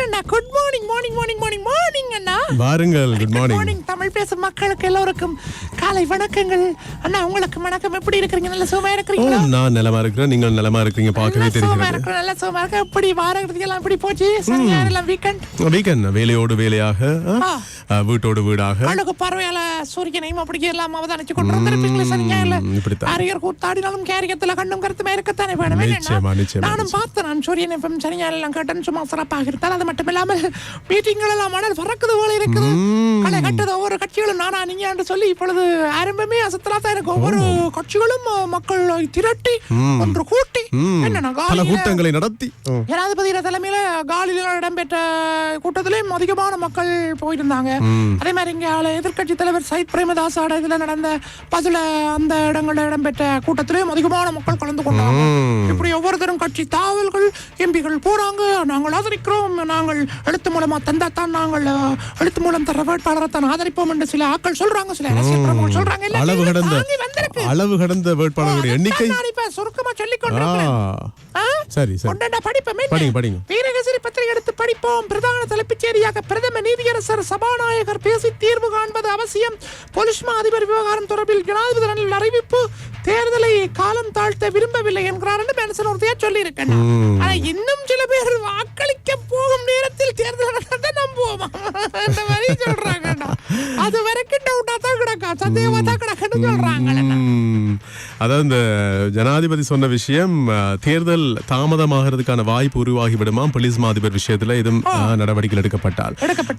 வந்துட்டேன் good morning morning morning morning morning அண்ணா. வாருங்கள் good morning morning Tamil பேசும் மக்களுக்கு எல்லோருக்கும் காலை வணக்கங்கள். அண்ணா உங்களுக்கு வணக்கம். எப்படி இருக்கிறீங்க? நல்ல சுகமா இருக்கிறீங்களா? நான் நலமா இருக்கிறேன். நீங்கள் நலமா இருக்கிறீங்க பார்க்கவே நல்ல சுகமா இருக்கிறோம் நல்ல சுகமா இருக்க எப்படி வாரங்கிறது எல்லாம் எப்படி போச்சு? சரியா எல்லாம் வீக்கெண்ட் வீக்கெண்ட் வேலையோடு வேலையாக வீட்டோடு வீடாக. அழகு பார்வையால சூரியனையும் அப்படி எல்லாம் அவதானிச்சு கொண்டு வந்திருப்பீங்களா சரியா இல்ல. அரியர் கூத்தாடினாலும் கேரியத்துல கண்ணும் கருத்துமே இருக்கத்தானே வேணும். நானும். பார்த்தேன் நான் சூரியன் எஃப்எம் சரியா எல்லாம் கேட்டேன் சும்மா சிறப்பாக இருந்தால் அது மட்டும் இல்லாமல் மீட்டிங்கள் எல்லாம் மணல் பறக்குது போல இருக்குது. களை கட்டது ஒவ்வொரு கட்சிகளும் நானா நீங்க என்று சொல்லி இப்பொழுது ஆரம்பமே அசத்தலா தான் இருக்கு. ஒவ்வொரு கட்சிகளும் மக்களை திரட்டி ஒன்று கூட்டி பல காலையில கூட்டங்களை நடத்தி. ஓ, ஜனாதிபதியோட தலைமையில காலில இடம்பெற்ற கூட்டத்திலையும் அதிகமான மக்கள் போயிருந்தாங்க. அதே மாதிரி இங்க எதிர்க்கட்சி தலைவர் சயித் பிரேமதாஸோட இதுல நடந்த பதுல அந்த இடங்கள்ல இடம்பெற்ற கூட்டத்திலையும் அதிகமான மக்கள் கலந்து கொண்டாங்க. இப்படி ஒவ்வொருத்தரும் கட்சி தாவல்கள் எம்பிகள் போறாங்க. நாங்கள் ஆதரிக்கிறோம். நாங்கள் எழுத்து மூலமா தந்தா தான் நாங்கள் எழுத்து மூலம் தர வேட்பாளரை தான் ஆதரிப்போம் என்று சில ஆட்கள் சொல்றாங்க. சில அரசியல் பிரமுகர்கள் சொல்றாங்க. அளவு கடந்த அளவு கடந்த வேட்பாளர்களுடைய எண்ணிக்கை. சுருக்கமா சொல்லிக் கொண்டிருக்கிறேன்? சரி சரி. படிப்போம்? படிங்க, படிங்க. வீரகேசரி பத்திரிகை எடுத்து படிப்போம். பிரதான தலைப்புச் செய்தியாக பிரதம நீதியரசர் சபாநாயகர் பேசி தீர்வு காண்பது அவசியம். போலீஸ் மா அதிபர் விவகாரம் தொடர்பில் ஜனாதிபதி ரணில் அறிவிப்பு. தேர்தலை காலம் தாழ்த்த விரும்பவில்லை என்கிறார் என்று பென்சன் உறுதியா சொல்லி இருக்கேன் ஆனா இன்னும் சில பேர் வாக்களிக்க போகும் நேரத்தில் தேர்தல் நடந்ததை நம்புவோமா? இந்த மாதிரி சொல்றாங்கடா. அது வரைக்கும் டவுட்டா தான் கிடக்கா சந்தேகமா தான் கிடக்குன்னு சொல்றாங்கடா ம், அதாவது இந்த ஜனாதிபதி சொன்ன விஷயம் தேர்தல் தாமதமாகிறதுக்கான வாய்ப்பு உருவாகி விடுமாம் போலீஸ் மாதிபர் விஷயத்துல இதுவும் ஆ, நடவடிக்கைகள் எடுக்கப்பட்டால்.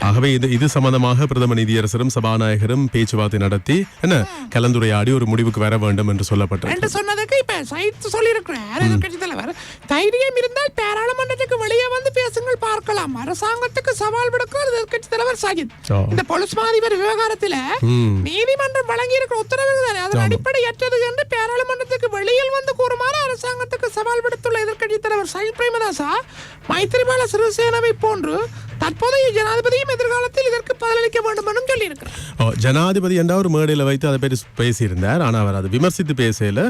ஆகவே இது இது சம்பந்தமாக பிரதம நீதியரசரும் சபாநாயகரும் பேச்சுவார்த்தை நடத்தி என்ன கலந்துரையாடி ஒரு முடிவுக்கு வர வேண்டும் என்று சொல்லப்பட்டது சொன்னதுக்கு இப்ப சைத்து சொல்லியிருக்கிறார் எதிர்க்கட்சி தலைவர். தைரியம் இருந்தால் பாராளுமன்றத்துக்கு வெளியே வந்து பேசுங்கள் பார்க்கலாம். அரசாங்கத்துக்கு சவால் விடுக்கிறார் எதிர்க்கட்சி தலைவர் சஜித். இந்த பொலிஸ் மாதிபர் விவகாரத்துல நீதிமன்றம் வழங்கி இருக்கிற உத்தரவு தானே? அதன் அடிப்படையற்றது என்று பாராளுமன்றத்துக்கு வெளியில் வந்து கூறுமாறு அரசாங்கத்துக்கு சவால் விடுத்துள்ள எதிர்க்கட்சி தலைவர் சஜித் பிரேமதாசா மைத்திரிபால சிறிசேனவை போன்று தற்போதைய ஜனாதிபதியும் எதிர்காலத்தில் இதற்கு பதிலளிக்க வேண்டும் என்றும் சொல்லியிருக்கிறார். ஓ, ஜனாதிபதி என்ற ஒரு மேடையில் வைத்து அதை பற்றி பேசியிருந்தார். ஆனால் அவர் அதை விமர்சித்து பேசல.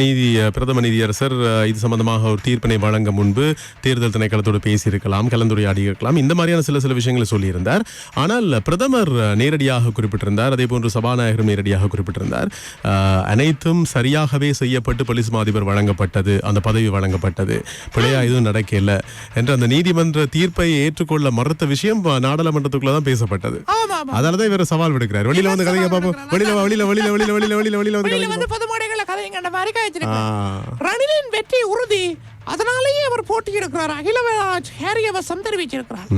நீதி பிரதம நீதியரசர் இது சம்பந்தமாக ஒரு தீர்ப்பினை வழங்க முன்பு தேர்தல் திணைக்களத்தோடு பேசியிருக்கலாம் கலந்துரையாடி இருக்கலாம் இந்த மாதிரியான சில சில விஷயங்களை சொல்லியிருந்தார். ஆனால் பிரதமர் நேரடியாக குறிப்பிட்டிருந்தார். அதே போன்று சபாநாயகரும் நேரடியாக குறிப்பிட்டிருந்தார். அனைத்தும் சரியாகவே செய்யப்பட்டு போலீஸ் மாதிபர் வழங்கப்பட்டது அந்த பதவி வழங்கப்பட்டது. பிழையா எதுவும் நடக்கல என்ற அந்த நீதிமன்ற தீர்ப்பை ஏற்றுக்கொள்ள மறுத்த விஷயம் நாடாளுமன்றத்துக்குள்ள தான் பேசப்பட்டது. அதனாலதான் இவர் சவால் விடுக்கிறார். வெளியில வந்து கதைங்க பாப்போம் வெளியில வெளியில வெளியில வெளியில வெளியில வெளியில வந்து கதைங்க பொது மேடைகள்ல. காய்ச்சிருக்காங்க ரணிலின் வெற்றி உறுதி. அதனாலேயே அவர் போட்டியிடுக்கிறார் அகிலவராஜ் ஹேரியவசம் தெரிவிச்சிருக்கிறார்.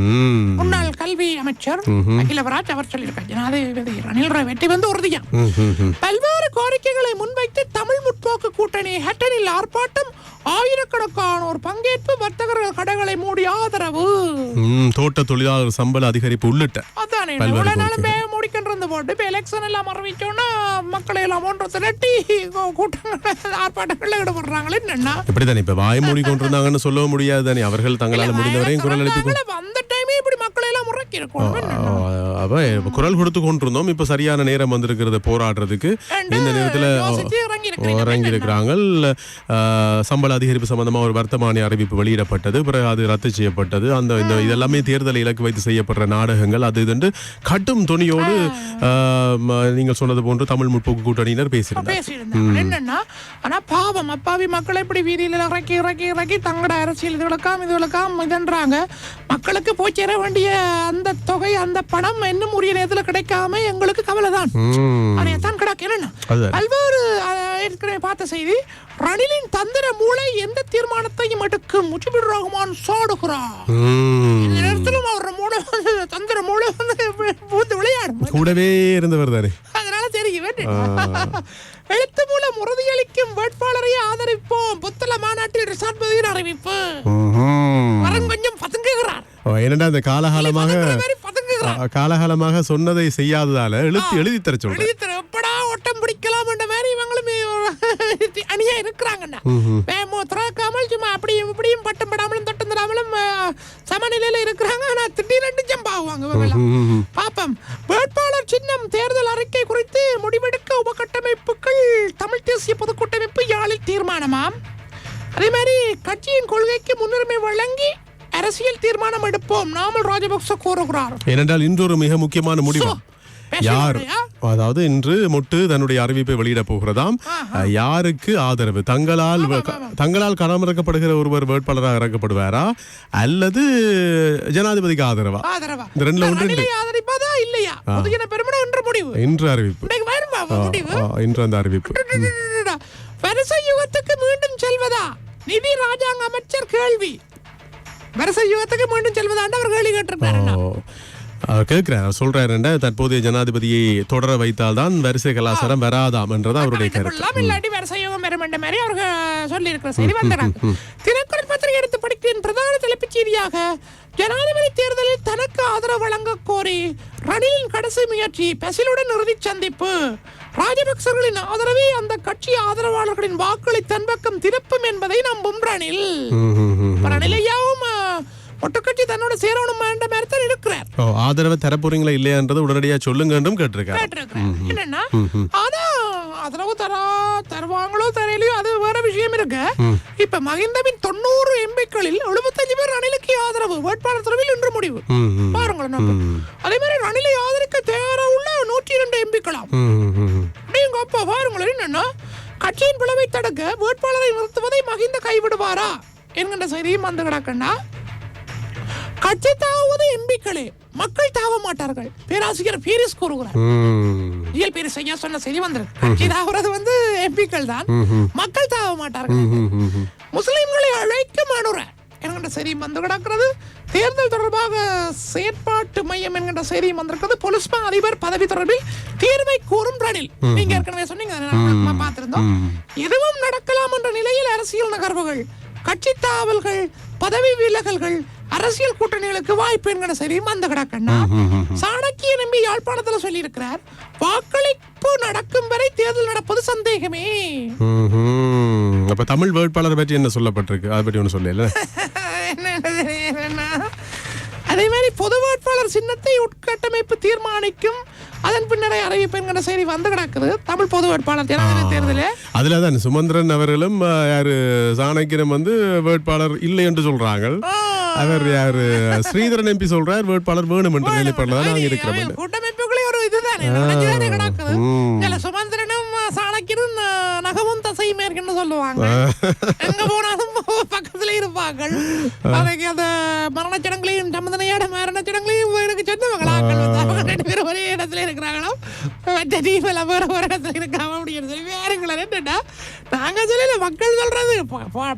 முன்னாள் கல்வி அமைச்சர் அகிலவராஜ் அவர் சொல்லியிருக்கார். ஜனாதிபதி ரணில் வெற்றி வந்து உறுதியா. பல்வேறு கோரிக்கைகளை முன்வைத்து தமிழ் முற்போக்கு கூட்டணி ஹட்டனில் ஆர்ப்பாட்டம் ஆயிரக்கணக்கானோர் பங்கேற்பு வர்த்தகர்கள் கடைகளை மூடி ஆதரவு. தோட்ட தொழிலாளர் சம்பள அதிகரிப்பு உள்ளிட்ட. இவ்வளவு நாளும் முடிக்கின்ற இருந்து போட்டு இப்ப எலெக்ஷன் எல்லாம் அறிவிச்சோன்னா மக்களை எல்லாம் ஒன்று திரட்டி கூட்டங்கள் ஆர்ப்பாட்டங்கள்ல ஈடுபடுறாங்களே. என்னன்னா? இப்படித்தானே இப்ப வாய் மூடி கொண்டிருந்தாங்கன்னு சொல்லவும் முடியாது தானே. அவர்கள் தங்களால் முடிந்தவரையும் குரல் எழுப்பி அந்த டைமே இப்படி மக்களை எல்லாம் முறக்கி இருக்கணும் ஆ, அவ குரல் கொடுத்து கொண்டிருந்தோம். இப்ப சரியான நேரம் வந்திருக்கிறது போராடுறதுக்கு இந்த நேரத்துல இறங்கி இருக்கிறீங்க. சம்பள அதிகரிப்பு சம்பந்தமா ஒரு வர்த்தமானி அறிவிப்பு வெளியிடப்பட்டது பிறகு அது ரத்து செய்யப்பட்டது. அந்த இந்த இதெல்லாமே தேர்தலை இலக்கு வைத்து செய்யப்படுற நாடகங்கள். அது இதுண்டு கட்டும் துணியோடு நீங்கள் சொன்னது போன்று தமிழ் முற்போக்கு கூட்டணியினர் பேசியிருந்தாங்க. என்னன்னா ஆனா பாவம் அப்பாவி மக்களை இப்படி வீதியில இறக்கி இறக்கி இறக்கி தங்கட அரசியல் இதுகளுக்காம் இதுகளுக்காம் இதன்றாங்க. மக்களுக்கு போய் சேர வேண்டிய அந்த தொகை அந்த பணம் இன்னும் உரிய நேரத்துல கிடைக்காம எங்களுக்கு கவலை தான். அதையத்தான் கிடக்கு. என்னன்னா? அதுதான். பல்வேறு ஏற்கனவே பார்த்த செய்தி ரணிலின் தந்திர மூளை எந்த தீர்மானத்தையும் எடுக்கும் முஜிபுர் ரஹ்மான் சாடுகிறார். இந்த நேரத்திலும் அவர் மூளை வந்து தந்திர மூளை வந்து பூந்து விளையாடும். கூடவே இருந்தவர் தானே. அதனால தெரியும் எழுத்து மூலம் உறுதியளிக்கும் வேட்பாளரையே ஆதரிப்போம். புத்தள மாநாட்டில் ரிசார்ட் அறிவிப்பு. என்னடா இந்த காலகாலமாக காலகாலமாக சொன்னதை செய்யாததால எழுத்து எழுதி தர சொல்றேன். எப்படா ஒட்டம் பிடிக்கலாம் என்ற மாதிரி இவங்களும் அணியா இருக்கிறாங்கண்ணா. வேமோ திறக்காமல் சும்மா அப்படியும் இப்படியும் பட்டம் படாமலும் தொட்டம் தராமலும் சமநிலையில இருக்கிறாங்க. ஆனா திடீரென்று ஜம்ப் ஆகுவாங்க பாப்பம் வேட்பாளர் சின்னம் தேர்தல் அறிக்கை குறித்து முடிவெடுக்க உபகட்டமைப்புகள் தமிழ் தேசிய பொதுக்கூட்டமைப்பு யாழில் தீர்மானமாம்? அதே மாதிரி கட்சியின் கொள்கைக்கு முன்னுரிமை வழங்கி அரசியல் தீர்மானம் எடுப்போம். நாமல் ராஜபக்ச கூறுகிறார் ஏனென்றால் இன்று ஒரு மிக முக்கியமான முடிவு? யார்? அதாவது இன்று மொட்டு தன்னுடைய அறிவிப்பை வெளியிட போகிறதாம். யாருக்கு ஆதரவு? தங்களால் தங்களால் களமிறக்கப்படுகிற ஒருவர் வேட்பாளராக இறக்கப்படுவாரா? அல்லது ஜனாதிபதிக்கு ஆதரவா? இந்த ரெண்டுல ஒன்று இல்லையா? இன்று அறிவிப்பு. இன்று அந்த அறிவிப்பு. வருஷ யுகத்துக்கு மீண்டும் செல்வதா? நிதி ராஜாங்க அமைச்சர் கேள்வி. வருஷ யுகத்துக்கு மீண்டும் செல்வதாண்டு அவர் கேள்வி கேட்டிருக்காரு கேட்கிறார் சொல்றாருண்ட தற்போதைய ஜனாதிபதியை தொடர வைத்தால்தான் வரிசை கலாச்சாரம் வராதாம் என்றதான் அவருடைய கருத்து. இல்லாட்டி வருஷ யுகம் வரும் என்ற மாதிரி அவர்கள் சொல்லி இருக்கிற செய்தி வந்துறாங்க தினக்குரல் பத்திரிகை எடுத்து படிக்கிறேன். பிரதான தலைப்புச் செய்தியாக ஜனாதிபதி தேர்தலில் தனக்கு ஆதரவு வழங்க கோரி ரணிலின் கடைசி முயற்சி பசிலுடன் இறுதி சந்திப்பு. ராஜபக்சர்களின் ஆதரவே அந்த கட்சி ஆதரவாளர்களின் வாக்களை தன் பக்கம் திருப்பும் என்பதை நம்பும் ரணில். ம், ஒட்டுக்கட்சி தன்னோட சேரணும் என்ற தான் இருக்கிறார். ஓ, ஆதரவை தரப்போறீங்களா இல்லையான்றதை உடனடியா சொல்லுங்க என்றும் கேட்டிருக்காரு. என்னன்னா ஆனா ஆதரவு தரா தருவாங்களோ தரையிலையோ அது வேற விஷயம் இருக்கு. இப்ப மகிந்தவின் தொண்ணூறு எம்பிக்களில் எழுபத்தஞ்சு பேர் ரணிலுக்கு ஆதரவு. வேட்பாளர் தரவில் இன்று முடிவு. பாருங்களேன். அதே மாதிரி ரணிலை ஆதரிக்க தயாரா உள்ள நூற்றி இரண்டு எம்பிக்களாம். நீங்க அப்ப பாருங்களேன் என்னன்னா கட்சியின் பிளவை தடுக்க வேட்பாளரை நிறுத்துவதை மகிந்த கைவிடுவாரா? என்கின்ற செய்தியும் வந்து கிடக்கண்டா கட்சி தாவுவது எம்பிக்களே மக்கள் தாவ மாட்டார்கள். பேராசிரியர் பீரிஸ் கூறுகிறார். இயல் பேர் செய்ய சொன்ன செய்தி வந்திருக்கு. கட்சி தாவுறது வந்து எம்பிக்கள் தான். மக்கள் தாவ மாட்டார்கள். முஸ்லிம்களை அழைக்கும் அனுர என்கின்ற செய்தி வந்து கிடக்கிறது தேர்தல் தொடர்பாக செயற்பாட்டு மையம் என்கின்ற செய்தி வந்திருக்கிறது. பொலிஸ்மா அதிபர் பதவி தொடர்பில் தீர்வை கூறும் ரணில். நீங்க ஏற்கனவே சொன்னீங்க பார்த்திருந்தோம். எதுவும் நடக்கலாம் என்ற நிலையில் அரசியல் நகர்வுகள் கட்சி தாவல்கள் பதவி விலகல்கள் அரசியல் கூட்டணிகளுக்கு வாய்ப்பு என்கிற செய்தியும் அந்த கிடக்கண்ணா சாணக்கிய நம்பி யாழ்ப்பாணத்துல சொல்லியிருக்கிறார் வாக்களிப்பு நடக்கும் வரை தேர்தல் நடப்பது சந்தேகமே. அப்ப தமிழ் வேட்பாளர் பற்றி என்ன சொல்லப்பட்டிருக்கு? அதை பற்றி ஒன்றும் சொல்லல அதே மாதிரி பொது சின்னத்தை உட்கட்டமைப்பு தீர்மானிக்கும். அதன் பின்னரே அறிவிப்பு என்கிற செய்தி வந்து கிடக்குது. தமிழ் பொது வேட்பாளர் ஜனாதிபதி தேர்தலில் அதுல தான் சுமந்திரன் அவர்களும் யாரு சாணக்கியனும் வந்து வேட்பாளர் இல்லை என்று சொல்றாங்க அவர் யாரு ஸ்ரீதரன் எம்பி சொல்றார் வேட்பாளர் வேணும் என்ற நிலைப்பாடுல தான் இருக்கிறோம். கூட்டமைப்புகளே ஒரு இதுதானே? கிடக்குது. சுமந்திரனும் சாணக்கியனும் நகமும் தசையும் இருக்குன்னு சொல்லுவாங்க. எங்க போனாலும் பக்கத்துல இருப்பார்கள். அதுக்கு அந்த மரணச்சடங்களையும் சம்மந்தனையோட மரணச்சடங்களையும் சொன்னவங்களாக்கள் வந்து அவங்க ரெண்டு பேரும் ஒரே இடத்துல இருக்கிறாங்களோ? மற்ற டீமில் வேற ஒரு இடத்துல இருக்காம அப்படின்னு சொல்லி வேறுங்கள என்னடா நாங்க சொல்லல மக்கள் சொல்றது.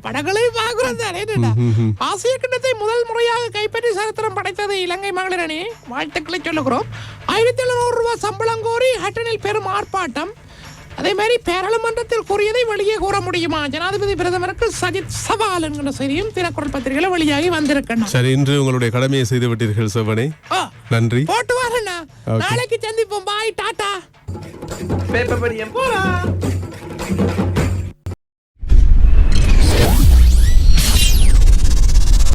படங்களையும் பார்க்கிறோம் தானே என்னடா ஆசிய கிண்ணத்தை முதல் முறையாக கைப்பற்றி சரித்திரம் படைத்தது இலங்கை மகளிர் அணி. வாழ்த்துக்களை சொல்லுகிறோம். ஆயிரத்தி எழுநூறு ரூபாய் சம்பளம் கோரி ஹட்டனில் பெரும் ஆர்ப்பாட்டம். அதே மாதிரி பாராளுமன்றத்தில் கூறியதை வெளியே கூற முடியுமா? ஜனாதிபதி பிரதமருக்கு சஜித் சவால் என்கிற செய்தியும் தினக்குரல் பத்திரிகையில வெளியாகி வந்திருக்கணும். சரி இன்று உங்களுடைய கடமையை செய்து விட்டீர்கள் செவனே. ஓ, நன்றி. போட்டு வரேண்ணா. நாளைக்கு சந்திப்போம். பாய் டாடா. பேப்பர் படியம். போலாம்